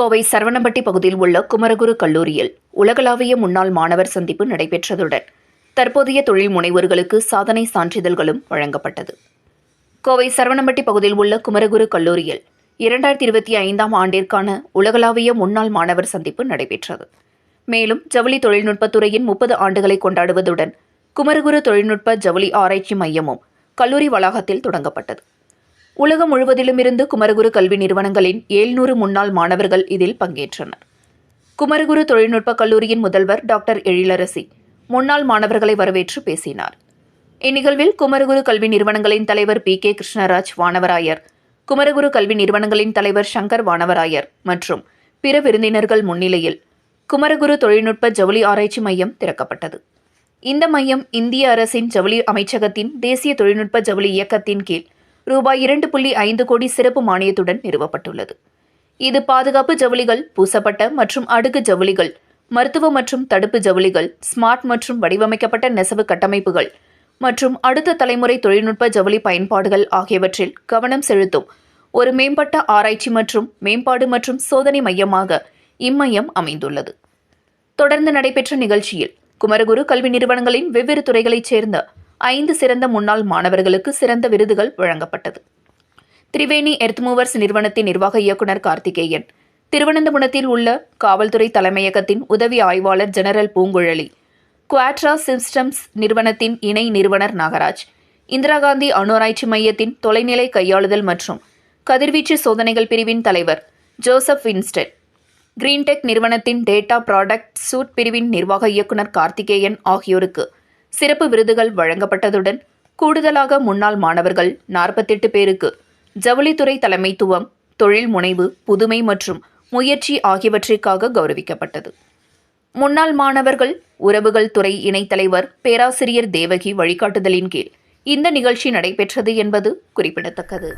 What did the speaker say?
கோவை சரவணம்பட்டி பகுதியில் உள்ள குமரகுரு கல்லூரியில் உலகளாவிய முன்னாள் மாணவர் சந்திப்பு நடைபெற்றதுடன் தற்போதைய தொழில் முனைவோர்களுக்கு சாதனை சான்றிதழ்களும் வழங்கப்பட்டது. கோவை சரவணம்பட்டி பகுதியில் உள்ள குமரகுரு கல்லூரியில் இரண்டாயிரத்தி இருபத்தி ஐந்தாம் ஆண்டிற்கான உலகளாவிய முன்னாள் மாணவர் சந்திப்பு நடைபெற்றது. மேலும் ஜவுளி தொழில்நுட்பத்துறையின் முப்பது ஆண்டுகளை கொண்டாடுவதுடன் குமரகுரு தொழில்நுட்ப ஜவுளி ஆராய்ச்சி மையமும் கல்லூரி வளாகத்தில் தொடங்கப்பட்டது. உலகம் முழுவதிலும் இருந்து குமரகுரு கல்வி நிறுவனங்களின் ஏழ்நூறு முன்னாள் மாணவர்கள் இதில் பங்கேற்றனர். குமரகுரு தொழில்நுட்ப கல்லூரியின் முதல்வர் டாக்டர் எழிலரசி முன்னாள் மாணவர்களை வரவேற்று பேசினார். இந்நிகழ்வில் குமரகுரு கல்வி நிறுவனங்களின் தலைவர் பி. கே. கிருஷ்ணராஜ் வானவராயர் குமரகுரு கல்வி நிறுவனங்களின் தலைவர் சங்கர் வானவராயர் மற்றும் பிற விருந்தினர்கள் முன்னிலையில் குமரகுரு தொழில்நுட்ப ஜவுளி ஆராய்ச்சி மையம் திறக்கப்பட்டது. இந்த மையம் இந்திய அரசின் ஜவுளி அமைச்சகத்தின் தேசிய தொழில்நுட்ப ஜவுளி இயக்கத்தின் கீழ் ரூபாய் இரண்டு புள்ளி ஐந்து கோடி சிறப்பு மானியத்துடன் நிறுவப்பட்டுள்ளது. இது பாதுகாப்பு ஜவுளிகள் பூசப்பட்ட மற்றும் அடுக்கு ஜவுளிகள் மருத்துவ மற்றும் தடுப்பு ஜவுளிகள் ஸ்மார்ட் மற்றும் வடிவமைக்கப்பட்ட நெசவு கட்டமைப்புகள் மற்றும் அடுத்த தலைமுறை தொழில்நுட்ப ஜவுளி பயன்பாடுகள் ஆகியவற்றில் கவனம் செலுத்தும் ஒரு மேம்பட்ட ஆராய்ச்சி மற்றும் மேம்பாடு மற்றும் சோதனை மையமாக இம்மையம் அமைந்துள்ளது. தொடர்ந்து நடைபெற்ற நிகழ்ச்சியில் குமரகுரு கல்வி நிறுவனங்களின் வெவ்வேறு துறைகளைச் சேர்ந்த ஐந்து சிறந்த முன்னாள் மாணவர்களுக்கு சிறந்த விருதுகள் வழங்கப்பட்டது. திரிவேணி எர்த் மூவர்ஸ் நிறுவனத்தின் நிர்வாக இயக்குநர் கார்த்திகேயன் திருவனந்தபுரத்தில் உள்ள காவல்துறை தலைமையகத்தின் உதவி ஆய்வாளர் ஜெனரல் பூங்குழலி குவாட்ரா சிஸ்டம்ஸ் நிறுவனத்தின் இணை நிறுவனர் நாகராஜ் இந்திரா காந்தி அணு ஆராய்ச்சி மையத்தின் தொலைநிலை கையாளுதல் மற்றும் கதிர்வீச்சு சோதனைகள் பிரிவின் தலைவர் ஜோசப் வின்ஸ்டன் கிரீன்டெக் நிறுவனத்தின் டேட்டா ப்ராடக்ட் சூட் பிரிவின் நிர்வாக இயக்குநர் கார்த்திகேயன் ஆகியோருக்கு சிறப்பு விருதுகள் வழங்கப்பட்டதுடன் கூடுதலாக முன்னாள் மாணவர்கள் நாற்பத்தெட்டு பேருக்கு ஜவுளித்துறை தலைமைத்துவம் தொழில் முனைவு புதுமை மற்றும் முயற்சி ஆகியவற்றிற்காக கௌரவிக்கப்பட்டது. முன்னாள் மாணவர்கள் உறவுகள் துறை இணைத்தலைவர் பேராசிரியர் தேவகி வழிகாட்டுதலின் கீழ் இந்த நிகழ்ச்சி நடைபெற்றது என்பது குறிப்பிடத்தக்கது.